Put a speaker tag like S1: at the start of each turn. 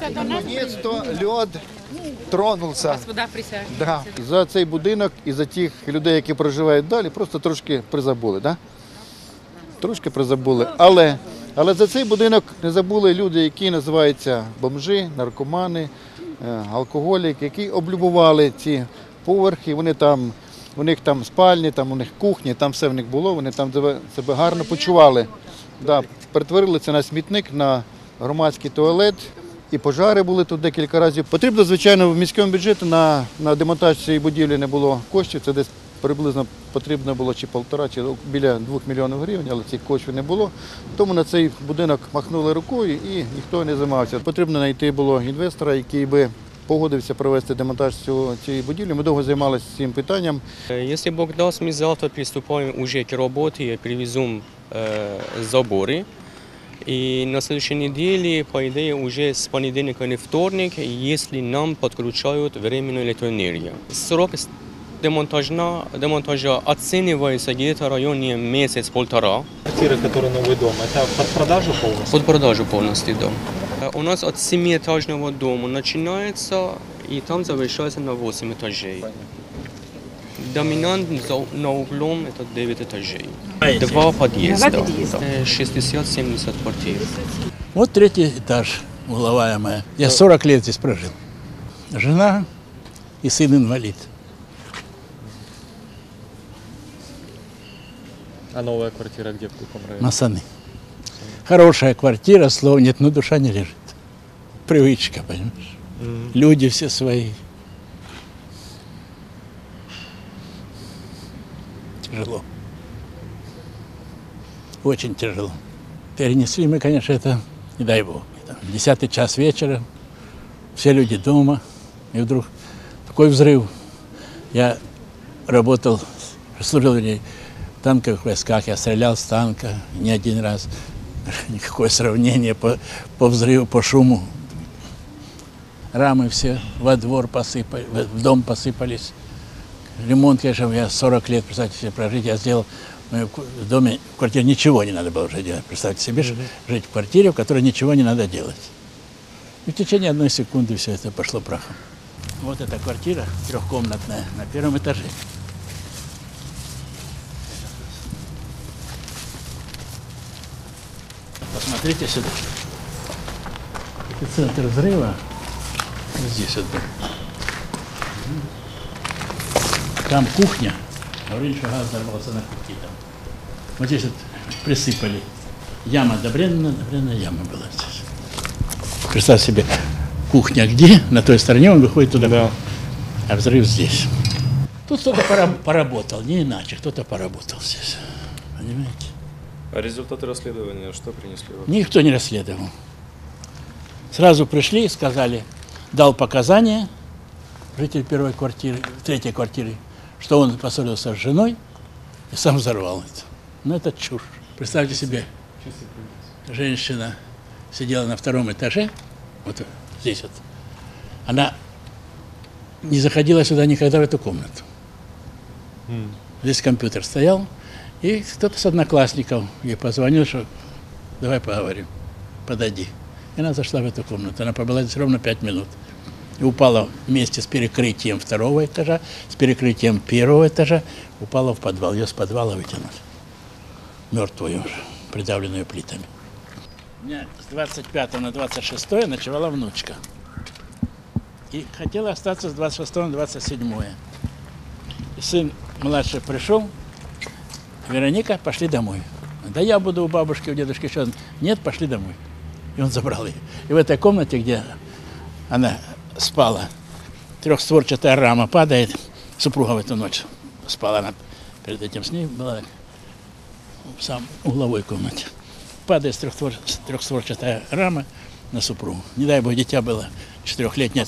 S1: Наконец-то лед тронулся.
S2: Господа, присядь.
S1: Да. За цей будинок і за тих людей, які проживають далі, просто трошки призабули. Да? Трошки призабули. Але, але за цей будинок не забули люди, які називаються бомжи, наркомани, е, алкоголіки, які облюбували ці поверхи. Вони там, у них там спальні, там у них кухні, там все в них було, вони там себе гарно почували. Да, перетворили це на смітник, на громадський туалет. І пожари були тут декілька разів. Потрібно, звичайно, в міському бюджеті на, на демонтаж цієї будівлі не було коштів. Це десь приблизно потрібно було чи полтора, чи біля двох мільйонів гривень, але цих коштів не було. Тому на цей будинок махнули рукою і ніхто не займався. Потрібно знайти було інвестора, який би погодився провести демонтаж цього, цієї будівлі. Ми довго займалися цим питанням.
S3: Э, Если Бог даст, мы завтра приступаем уже к работе и привезем э, заборы. И на следующей неделе, по идее, уже с понедельника на вторник, если нам подключают временную электроэнергию. Срок с- демонтажа, демонтажа оценивается где-то в районе месяц-полтора.
S4: Квартиры, которые новый дом, это под продажу полностью?
S3: Под продажу полностью дом. У нас от семиэтажного дома начинается и там завершается на 8 этажей. Доминант за- на углом это 9 этажей. Два подъезда.
S2: Два подъезда.
S3: Э, 60-70 квартир.
S5: Вот третий этаж, угловая моя. Я 40 лет здесь прожил. Жена и сын инвалид.
S4: А новая квартира где, в каком районе?
S5: Масаны. Хорошая квартира, слов нет, но душа не лежит. Привычка, понимаешь? Люди все свои. Тяжело. Очень тяжело. Перенесли мы, конечно, это, не дай бог. Десятый час вечера, все люди дома, и вдруг такой взрыв. Я работал, служил в танковых войсках, я стрелял с танка не один раз. Никакое сравнение по, по взрыву, по шуму. Рамы все во двор посыпали, в дом посыпались. Ремонт, конечно, я 40 лет, представьте себе, прожить, я сделал в доме, в квартире ничего не надо было уже делать. Представьте себе, ж- жить в квартире, в которой ничего не надо делать. И в течение одной секунды все это пошло прахом. Вот эта квартира трехкомнатная на первом этаже. Посмотрите сюда. Это центр взрыва. Вот здесь вот был. Там кухня. Говорили, что газ взорвался на кухне там. Вот здесь вот присыпали. Яма, добренная, добренная яма была здесь. Представь себе, кухня где? На той стороне он выходит туда.
S4: Да.
S5: А взрыв здесь. Тут кто-то пора- поработал, не иначе, кто-то поработал здесь. Понимаете?
S6: А результаты расследования что принесли? вам?
S5: Никто не расследовал. Сразу пришли и сказали, дал показания житель первой квартиры, третьей квартиры, что он поссорился с женой и сам взорвал это. Ну, это чушь. Представьте себе, женщина сидела на втором этаже, вот здесь вот. Она не заходила сюда никогда в эту комнату. Здесь компьютер стоял, и кто-то с одноклассников ей позвонил, что давай поговорим, подойди. И она зашла в эту комнату. Она побыла здесь ровно пять минут. И упала вместе с перекрытием второго этажа, с перекрытием первого этажа, упала в подвал. Ее с подвала вытянули. Мертвую уже, придавленную плитами. У меня с 25 на 26 ночевала внучка. И хотела остаться с 26 на 27. И сын младший пришел, Вероника, пошли домой. Да я буду у бабушки, у дедушки еще. Нет, пошли домой. И он забрал ее. И в этой комнате, где она спала, трехстворчатая рама падает. Супруга в эту ночь спала. Она перед этим с ней была в самой угловой комнате. Падает трехствор- трехстворчатая рама на супругу. Не дай бог, дитя было четырехлетнее.